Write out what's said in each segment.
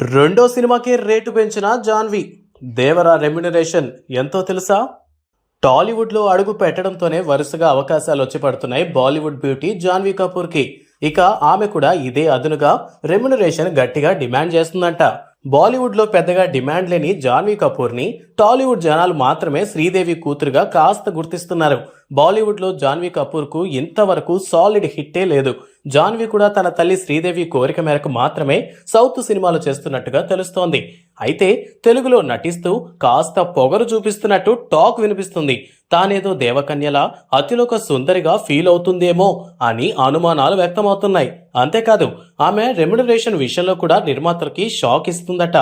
రెండో సినిమాకి రేటు పెంచిన జాన్వి. దేవరా రెమ్యునరేషన్ ఎంతో తెలుసా? టాలీవుడ్లో అడుగు పెట్టడంతోనే వరుసగా అవకాశాలు వచ్చి పడుతున్నాయి బాలీవుడ్ బ్యూటీ జాన్వీ కపూర్కి. ఇక ఆమె కూడా ఇదే అదునుగా రెమ్యునరేషన్ గట్టిగా డిమాండ్ చేస్తుందంట. బాలీవుడ్లో పెద్దగా డిమాండ్ లేని జాన్వీ కపూర్ని టాలీవుడ్ జనాలు మాత్రమే శ్రీదేవి కూతురుగా కాస్త గుర్తిస్తున్నారు. బాలీవుడ్లో జాన్వీ కపూర్కు ఇంతవరకు సాలిడ్ హిట్టే లేదు. జాన్వీ కూడా తన తల్లి శ్రీదేవి కోరిక మేరకు మాత్రమే సౌత్ సినిమాలు చేస్తున్నట్టుగా తెలుస్తోంది. అయితే తెలుగులో నటిస్తూ కాస్త పొగరు చూపిస్తున్నట్టు టాక్ వినిపిస్తుంది. తానేదో దేవకన్యలా అతిలోక సుందరిగా ఫీల్ అవుతుందేమో అని అనుమానాలు వ్యక్తమవుతున్నాయి. అంతేకాదు ఆమె రెమ్యునరేషన్ విషయంలో కూడా నిర్మాతలకి షాక్ ఇస్తుందట.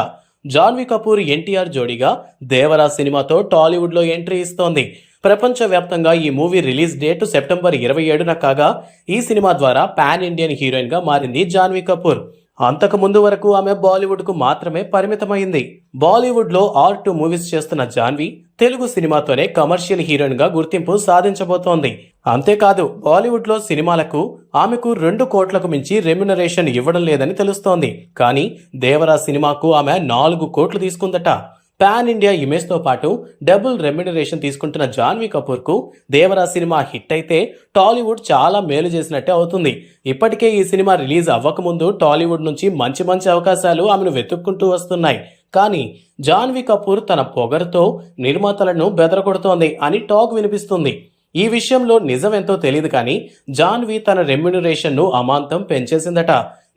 జాన్వీ కపూర్ ఎన్టీఆర్ జోడీగా దేవరా సినిమాతో టాలీవుడ్లో ఎంట్రీ ఇస్తోంది. ప్రపంచవ్యాప్తంగా ఈ మూవీ రిలీజ్ డేట్ సెప్టెంబర్ ఇరవై ఏడున కాగా ఈ సినిమా ద్వారా పాన్ ఇండియన్ హీరోయిన్గా మారింది జాన్వీ కపూర్. అంతకు ముందు వరకు ఆమె బాలీవుడ్కు మాత్రమే పరిమితమైంది. బాలీవుడ్లో ఆర్ట్ మూవీస్ చేస్తున్న జాన్వి తెలుగు సినిమాతోనే కమర్షియల్ హీరోయిన్గా గుర్తింపు సాధించబోతోంది. అంతేకాదు బాలీవుడ్లో సినిమాలకు ఆమెకు రెండు కోట్లకు మించి రెమ్యునరేషన్ ఇవ్వడం లేదని తెలుస్తోంది. కానీ దేవరా సినిమాకు ఆమె నాలుగు కోట్లు తీసుకుందట. పాన్ ఇండియా ఇమేజ్తో పాటు డబుల్ రెమ్యునరేషన్ తీసుకుంటున్న జాన్వీ కపూర్కు దేవరా సినిమా హిట్ అయితే టాలీవుడ్ చాలా మేలు చేసినట్టే అవుతుంది. ఇప్పటికే ఈ సినిమా రిలీజ్ అవ్వకముందు టాలీవుడ్ నుంచి మంచి మంచి అవకాశాలు ఆమెను వెతుక్కుంటూ వస్తున్నాయి. కానీ జాన్వీ కపూర్ తన పొగరుతో నిర్మాతలను బెదరగొడుతోంది అని టాక్ వినిపిస్తుంది. ఈ విషయంలో నిజమెంతో తెలియదు కానీ జాన్వీ తన రెమ్యునరేషన్ను అమాంతం పెంచేసిందట.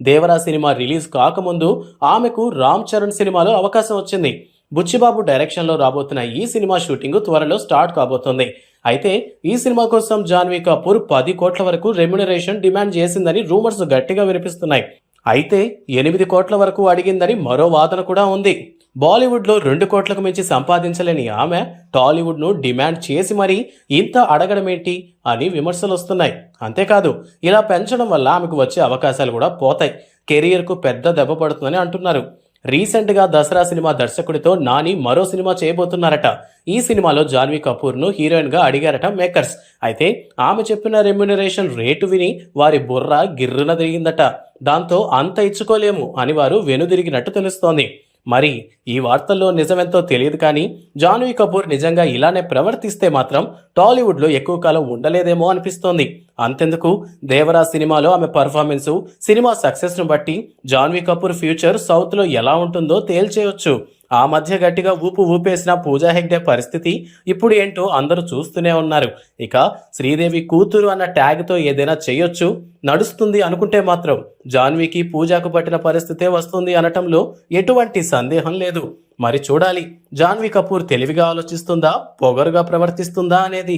దేవరా సినిమా రిలీజ్ కాకముందు ఆమెకు రామ్ చరణ్ సినిమాలో అవకాశం వచ్చింది. బుచ్చిబాబు డైరెక్షన్లో రాబోతున్న ఈ సినిమా షూటింగ్ త్వరలో స్టార్ట్ కాబోతోంది. అయితే ఈ సినిమా కోసం జాన్వీ కపూర్ పది కోట్ల వరకు రెమ్యునరేషన్ డిమాండ్ చేసిందని రూమర్స్ గట్టిగా వినిపిస్తున్నాయి. అయితే ఎనిమిది కోట్ల వరకు అడిగిందని మరో వాదన కూడా ఉంది. బాలీవుడ్లో రెండు కోట్లకు మించి సంపాదించలేని ఆమె టాలీవుడ్ను డిమాండ్ చేసి మరీ ఇంత అడగడమేంటి అని విమర్శలు వస్తున్నాయి అంతేకాదు ఇలా పెంచడం వల్ల ఆమెకు వచ్చే అవకాశాలు కూడా పోతాయి. కెరియర్కు పెద్ద దెబ్బ పడుతుందని అంటున్నారు. రీసెంట్గా దసరా సినిమా దర్శకుడితో నాని మరో సినిమా చేయబోతున్నారట. ఈ సినిమాలో జాన్వీ కపూర్ను హీరోయిన్గా అడిగారట మేకర్స్. అయితే ఆమె చెప్పిన రెమ్యునరేషన్ రేటు విని వారి బుర్ర గిర్రున తిరిగిందట. దాంతో అంత ఇచ్చుకోలేము అని వారు వెనుదిరిగినట్టు తెలుస్తోంది. మరి ఈ వార్తల్లో నిజమెంతో తెలియదు కానీ జాన్వీ కపూర్ నిజంగా ఇలానే ప్రవర్తిస్తే మాత్రం టాలీవుడ్లో ఎక్కువ కాలం ఉండలేదేమో అనిపిస్తోంది. అంతెందుకు? దేవరా సినిమాలో ఆమె పర్ఫార్మెన్సు సినిమా సక్సెస్ను బట్టి జాన్వీ కపూర్ ఫ్యూచర్ సౌత్లో ఎలా ఉంటుందో తేల్చేయొచ్చు. ఆ మధ్య గట్టిగా ఊపు ఊపేసిన పూజా హెగ్డే పరిస్థితి ఇప్పుడు ఏంటో అందరూ చూస్తూనే ఉన్నారు. ఇక శ్రీదేవి కూతురు అన్న ట్యాగ్తో ఏదైనా చేయొచ్చు? నడుస్తుంది అనుకుంటే మాత్రం జాన్వీకి పూజాకు పట్టిన పరిస్థితే వస్తుంది అనటంలో ఎటువంటి సందేహం లేదు. మరి చూడాలి. జాన్వీ కపూర్ తెలివిగా ఆలోచిస్తుందా? పొగరుగా ప్రవర్తిస్తుందా అనేది?